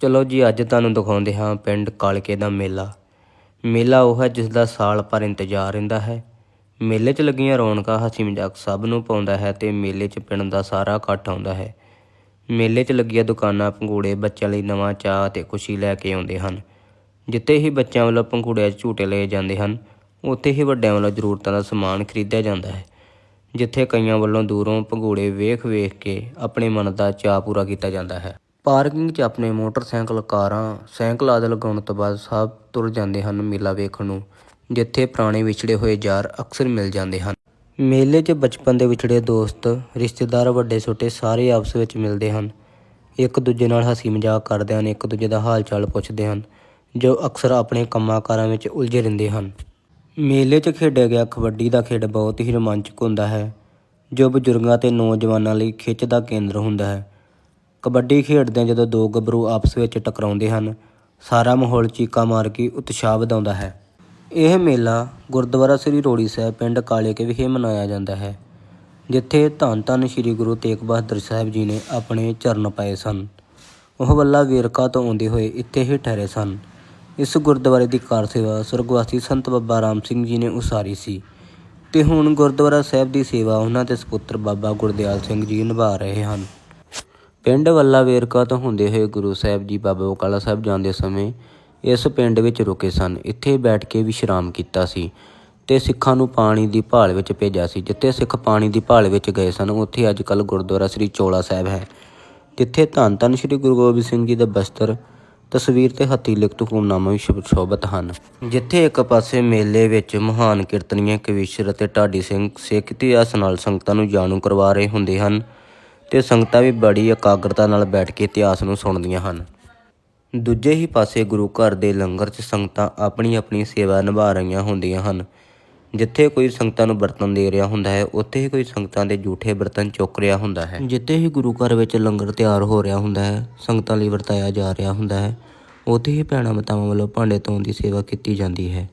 ਚਲੋ ਜੀ, ਅੱਜ ਤੁਹਾਨੂੰ ਦਿਖਾਉਂਦੇ ਹਾਂ ਪਿੰਡ ਕਾਲਕੇ ਦਾ ਮੇਲਾ। ਮੇਲਾ ਉਹ ਹੈ ਜਿਸ ਦਾ ਸਾਲ ਭਰ ਇੰਤਜ਼ਾਰ ਰਹਿੰਦਾ ਹੈ। ਮੇਲੇ 'ਚ ਲੱਗੀਆਂ ਰੌਣਕਾਂ ਹਸੀ ਮਜ਼ਾਕ ਸਭ ਨੂੰ ਪਾਉਂਦਾ ਹੈ ਤੇ ਮੇਲੇ 'ਚ ਪਿੰਡ ਦਾ ਸਾਰਾ ਇਕੱਠ ਆਉਂਦਾ ਹੈ। ਮੇਲੇ 'ਚ ਲੱਗੀਆਂ ਦੁਕਾਨਾਂ, ਪੰਘੂੜੇ ਬੱਚਿਆਂ ਲਈ ਨਵਾਂ ਚਾਹ ਤੇ ਖੁਸ਼ੀ ਲੈ ਕੇ ਆਉਂਦੇ ਹਨ। ਜਿੱਥੇ ਹੀ ਬੱਚਿਆਂ ਵੱਲੋਂ ਪੰਘੂੜਿਆਂ 'ਚ ਝੂਟੇ ਲਏ ਜਾਂਦੇ ਹਨ, ਉੱਥੇ ਹੀ ਵੱਡਿਆਂ ਵੱਲੋਂ ਜ਼ਰੂਰਤਾਂ ਦਾ ਸਮਾਨ ਖਰੀਦਿਆ ਜਾਂਦਾ ਹੈ। ਜਿੱਥੇ ਕਈਆਂ ਵੱਲੋਂ ਦੂਰੋਂ ਪੰਘੂੜੇ ਵੇਖ-ਵੇਖ ਕੇ ਆਪਣੇ ਮਨ ਦਾ ਚਾਅ ਪੂਰਾ ਕੀਤਾ ਜਾਂਦਾ ਹੈ। ਪਾਰਕਿੰਗ 'ਚ ਆਪਣੇ ਮੋਟਰਸਾਈਕਲ, ਕਾਰਾਂ, ਸਾਈਕਲ ਆਦਿ ਲਗਾਉਣ ਤੋਂ ਬਾਅਦ ਸਭ ਤੁਰ ਜਾਂਦੇ ਹਨ ਮੇਲਾ ਵੇਖਣ ਨੂੰ, ਜਿੱਥੇ ਪੁਰਾਣੇ ਵਿਛੜੇ ਹੋਏ ਯਾਰ ਅਕਸਰ ਮਿਲ ਜਾਂਦੇ ਹਨ। ਮੇਲੇ 'ਚ ਬਚਪਨ ਦੇ ਵਿਛੜੇ ਦੋਸਤ, ਰਿਸ਼ਤੇਦਾਰ ਵੱਡੇ ਛੋਟੇ ਸਾਰੇ ਆਪਸ ਵਿੱਚ ਮਿਲਦੇ ਹਨ। ਇੱਕ ਦੂਜੇ ਨਾਲ ਹਸੀ ਮਜ਼ਾਕ ਕਰਦੇ ਹਨ, ਇੱਕ ਦੂਜੇ ਦਾ ਹਾਲ ਚਾਲ ਪੁੱਛਦੇ ਹਨ, ਜੋ ਅਕਸਰ ਆਪਣੇ ਕੰਮਾਂ ਕਾਰਾਂ ਵਿੱਚ ਉਲਝੇ ਰਹਿੰਦੇ ਹਨ। ਮੇਲੇ 'ਚ ਖੇਡਿਆ ਗਿਆ ਕਬੱਡੀ ਦਾ ਖੇਡ ਬਹੁਤ ਹੀ ਰੋਮਾਂਚਕ ਹੁੰਦਾ ਹੈ, ਜੋ ਬਜ਼ੁਰਗਾਂ ਤੇ ਨੌਜਵਾਨਾਂ ਲਈ ਖਿੱਚ ਦਾ ਕੇਂਦਰ ਹੁੰਦਾ ਹੈ। ਕਬੱਡੀ ਖੇਡਦਿਆਂ ਜਦੋਂ ਦੋ ਗੱਭਰੂ ਆਪਸ ਵਿੱਚ ਟਕਰਾਉਂਦੇ ਹਨ, ਸਾਰਾ ਮਾਹੌਲ ਚੀਕਾਂ ਮਾਰ ਕੇ ਉਤਸ਼ਾਹ ਵਧਾਉਂਦਾ ਹੈ। ਇਹ ਮੇਲਾ ਗੁਰਦੁਆਰਾ ਸ੍ਰੀ ਰੋੜੀ ਸਾਹਿਬ ਪਿੰਡ ਕਾਲੇਕੇ ਵਿਖੇ ਮਨਾਇਆ ਜਾਂਦਾ ਹੈ, ਜਿੱਥੇ ਧੰਨ ਧੰਨ ਸ੍ਰੀ ਗੁਰੂ ਤੇਗ ਬਹਾਦਰ ਸਾਹਿਬ ਜੀ ਨੇ ਆਪਣੇ ਚਰਨ ਪਾਏ ਸਨ। ਉਹ ਵੱਲਾ ਵੇਰਕਾ ਤੋਂ ਆਉਂਦੇ ਹੋਏ ਇੱਥੇ ਹੀ ਠਹਿਰੇ ਸਨ। ਇਸ ਗੁਰਦੁਆਰੇ ਦੀ ਕਾਰ ਸੇਵਾ ਸੁਰਗਵਾਸੀ ਸੰਤ ਬਾਬਾ ਰਾਮ ਸਿੰਘ ਜੀ ਨੇ ਉਸਾਰੀ ਸੀ ਤੇ ਹੁਣ ਗੁਰਦੁਆਰਾ ਸਾਹਿਬ ਦੀ ਸੇਵਾ ਉਹਨਾਂ ਦੇ ਸੁਪੁੱਤਰ ਬਾਬਾ ਗੁਰਦਿਆਲ ਸਿੰਘ ਜੀ ਨਿਭਾ ਰਹੇ ਹਨ। ਪਿੰਡ ਵੱਲਾ ਵੇਰਕਾ ਤੋਂ ਹੁੰਦੇ ਹੋਏ ਗੁਰੂ ਸਾਹਿਬ ਜੀ ਬਾਬਾ ਬਕਾਲਾ ਸਾਹਿਬ ਜਾਂਦੇ ਸਮੇਂ ਇਸ ਪਿੰਡ ਵਿੱਚ ਰੁਕੇ ਸਨ। ਇੱਥੇ ਬੈਠ ਕੇ ਵਿਸ਼ਰਾਮ ਕੀਤਾ ਸੀ ਤੇ ਸਿੱਖਾਂ ਨੂੰ ਪਾਣੀ ਦੀ ਭਾਲ ਵਿੱਚ ਭੇਜਿਆ ਸੀ। ਜਿੱਥੇ ਸਿੱਖ ਪਾਣੀ ਦੀ ਭਾਲ ਵਿੱਚ ਗਏ ਸਨ, ਉੱਥੇ ਅੱਜ ਕੱਲ੍ਹ ਗੁਰਦੁਆਰਾ ਸ੍ਰੀ ਚੋਲਾ ਸਾਹਿਬ ਹੈ, ਜਿੱਥੇ ਧੰਨ ਧੰਨ ਸ੍ਰੀ ਗੁਰੂ ਗੋਬਿੰਦ ਸਿੰਘ ਜੀ ਦਾ ਬਸਤਰ, ਤਸਵੀਰ ਤੇ ਹੱਥੀ ਲਿਖਤ ਹੁਕਮਨਾਮਾ ਵੀ ਸ਼ੁਭ- ਸ਼ੋਭਤ ਹਨ। ਜਿੱਥੇ ਇੱਕ ਪਾਸੇ ਮੇਲੇ ਵਿੱਚ ਮਹਾਨ ਕੀਰਤਨੀਏ ਕਵੀਸ਼ਰ ਅਤੇ ਢਾਡੀ ਸਿੰਘ ਸਿੱਖ ਇਤਿਹਾਸ ਨਾਲ ਸੰਗਤਾਂ ਨੂੰ ਜਾਣੂ ਕਰਵਾ ਰਹੇ ਹੁੰਦੇ ਹਨ ਤੇ ਸੰਗਤਾਂ ਵੀ ਬੜੀ ਇਕਾਗਰਤਾ ਨਾਲ ਬੈਠ ਕੇ ਇਤਿਹਾਸ ਨੂੰ ਸੁਣਦੀਆਂ ਹਨ। ਦੂਜੇ ਹੀ ਪਾਸੇ ਗੁਰੂ ਘਰ ਦੇ ਲੰਗਰ 'ਚ ਸੰਗਤਾਂ ਆਪਣੀ ਆਪਣੀ ਸੇਵਾ ਨਿਭਾ ਰਹੀਆਂ ਹੁੰਦੀਆਂ ਹਨ। ਜਿੱਥੇ ਕੋਈ ਸੰਗਤਾਂ ਨੂੰ ਬਰਤਨ ਦੇ ਰਿਹਾ ਹੁੰਦਾ ਹੈ, ਉੱਥੇ ਹੀ ਕੋਈ ਸੰਗਤਾਂ ਦੇ ਝੂਠੇ ਬਰਤਨ ਚੁੱਕ ਰਿਹਾ ਹੁੰਦਾ ਹੈ। ਜਿੱਥੇ ਹੀ ਗੁਰੂ ਘਰ ਵਿੱਚ ਲੰਗਰ ਤਿਆਰ ਹੋ ਰਿਹਾ ਹੁੰਦਾ ਹੈ, ਸੰਗਤਾਂ ਲਈ ਵਰਤਾਇਆ ਜਾ ਰਿਹਾ ਹੁੰਦਾ ਹੈ, ਉੱਥੇ ਹੀ ਭੈਣਾਂ ਮਾਤਾਵਾਂ ਵੱਲੋਂ ਭਾਂਡੇ ਧੋਣ ਦੀ ਸੇਵਾ ਕੀਤੀ ਜਾਂਦੀ ਹੈ।